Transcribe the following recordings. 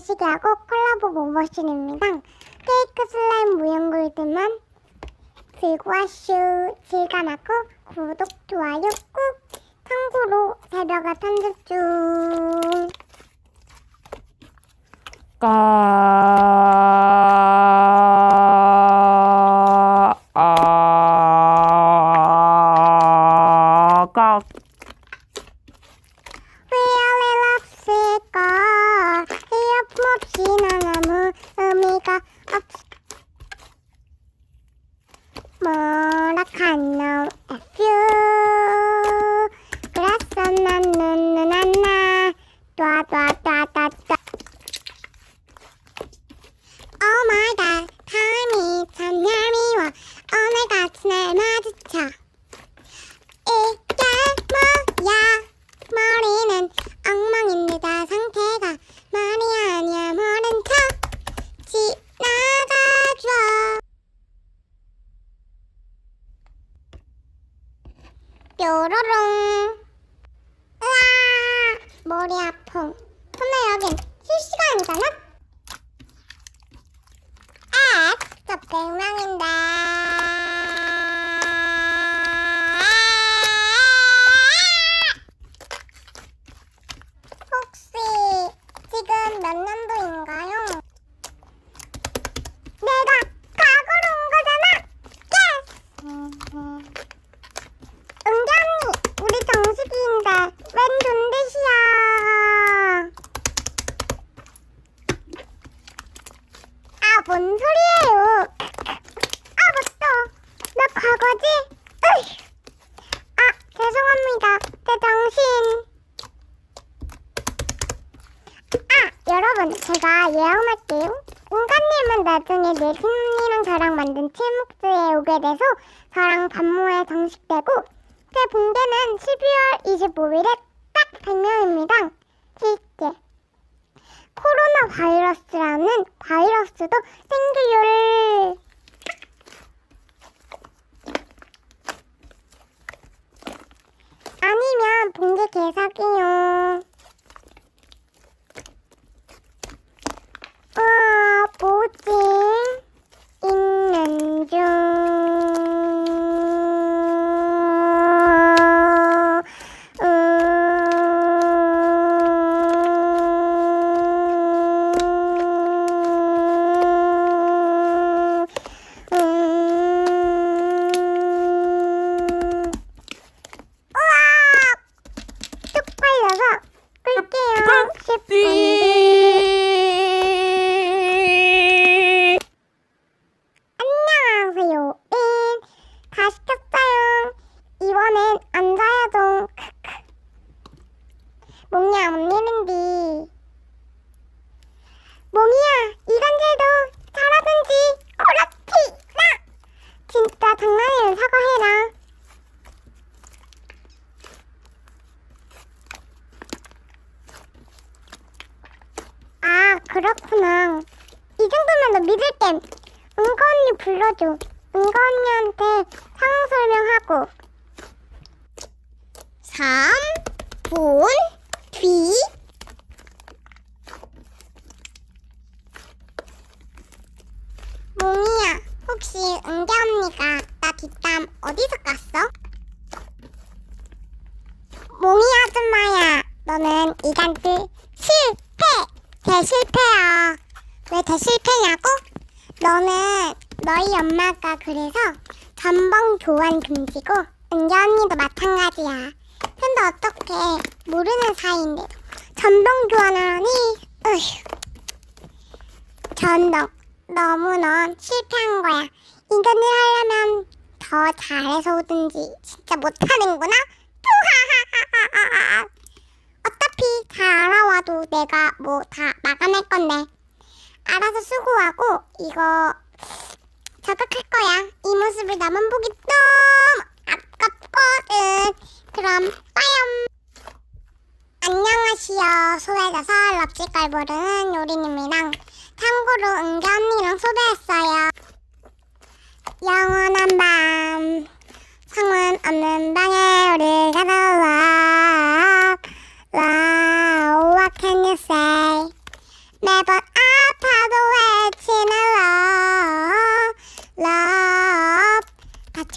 거시기하고 콜라보 모머신입니다. 케이크 슬라임 무용굴들만 들고 와슈 질감하고 구독, 좋아요 꾹 참고로 새벽아 편집 중 까, 뭐라 카노 에퓨 뾰로롱 으아! 머리 아픔 근데 여긴 실시간이잖아? 아 진짜 백명인데 혹시 지금 몇 년도인가요? 내가 과거로 온 거잖아! 예스! 은기 언니, 우리 정식이인데 웬 존댓이야? 아, 뭔 소리예요? 아, 맞다. 나 과거지? 으이. 아, 죄송합니다. 제 정신. 아, 여러분, 제가 예언할게요. 인간님은 나중에 내신이랑 저랑 만든 칠목수에 오게 돼서 저랑 반모에 정식되고 제 붕대는 12월 25일에 딱 100명입니다. 실제 코로나 바이러스라는 바이러스도 생기요를 아니면 붕대 개사기요. 아, 뭐지? 있는 중. 음, 음. 우와! 뚝 팔려서 끌게요. 10분 뒤. 띠. 안녕하세요. 인. 다 시켰어요. 이번엔 앉아야죠. 크크. 몽이야, 뭔 일인디? 몽이야, 이간질도 잘하든지. 그렇지. 나. 진짜 장난이면 사과해라. 아, 그렇구나. 이 정도면 너 믿을게. 은거 언니 불러줘. 은거 언니한테 상황 설명하고. 3분 뒤. 몽이야, 혹시 은게 언니가 나 뒷담 어디서 깠어? 몽이 아줌마야, 너는 이간질 실패! 대실패야. 왜 대실패냐고? 너는 너희 엄마가 그래서 전방 교환 금지고 은기 언니도 마찬가지야. 근데 어떻게 모르는 사이인데도 전방 교환을 하니? 으휴. 전동 너무 넌 실패한 거야. 인간을 하려면 더 잘해서 오든지 진짜 못하는구나. 푸하하하하하. 어차피 잘 알아와도 내가 뭐다 마감할 건데 알아서 수고하고 이거 모습을 나만 보기 너무 아깝거든. 그럼 빠염. 안녕하시오. 소외져서 럽질걸 모르는 요린입니다. 참고로 은기 언니랑 소배했어요. 영원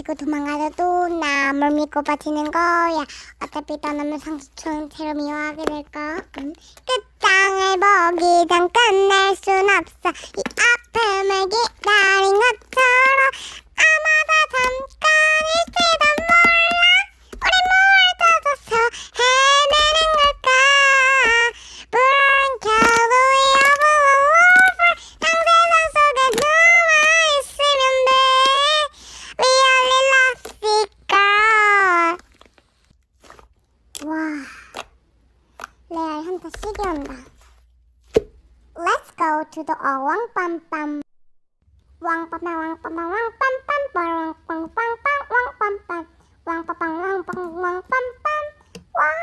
가지고 도망가서도 남을 믿고 버티는 거야. 어차피 떠나면 상수처럼 미워하게 될까 응? 그 끝장을 먹이던 끝낼 순 없어. 이 앞. go to the uh, Wang Pam Pam. Wang Pam Pam Wang Pam Pam Wang Pam Pam Wang Pam Pam Wang Pam Pam Wang Pam Pam Wang Pam Wang Pam Pam Wang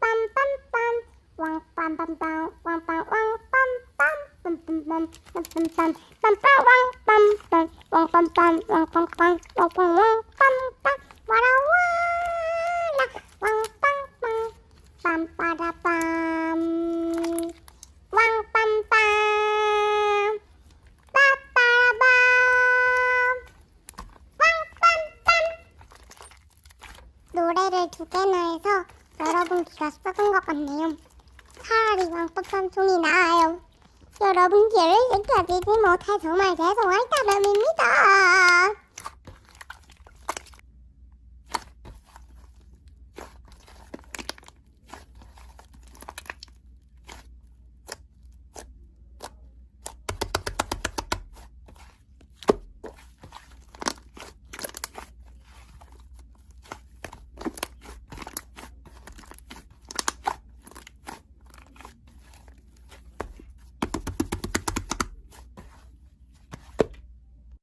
Pam Pam Pam Wang Pam Pam Pam Wang Pam Wang Pam Pam Pam Pam Pam Pam Pam Pam Pam Pam Wang Pam Pam Wang Pam Pam Wang Pam Pam Wang Pam Wang Pam Pam wang Wara Wang Pam Pam Pam Pada 노래를 두 개나 해서 여러분 귀가 썩은 것 같네요. 차라리 왕ป๊ 총이 나아요. 여러분 귀를 지켜주지 못해 정말 죄송할 따름입니다.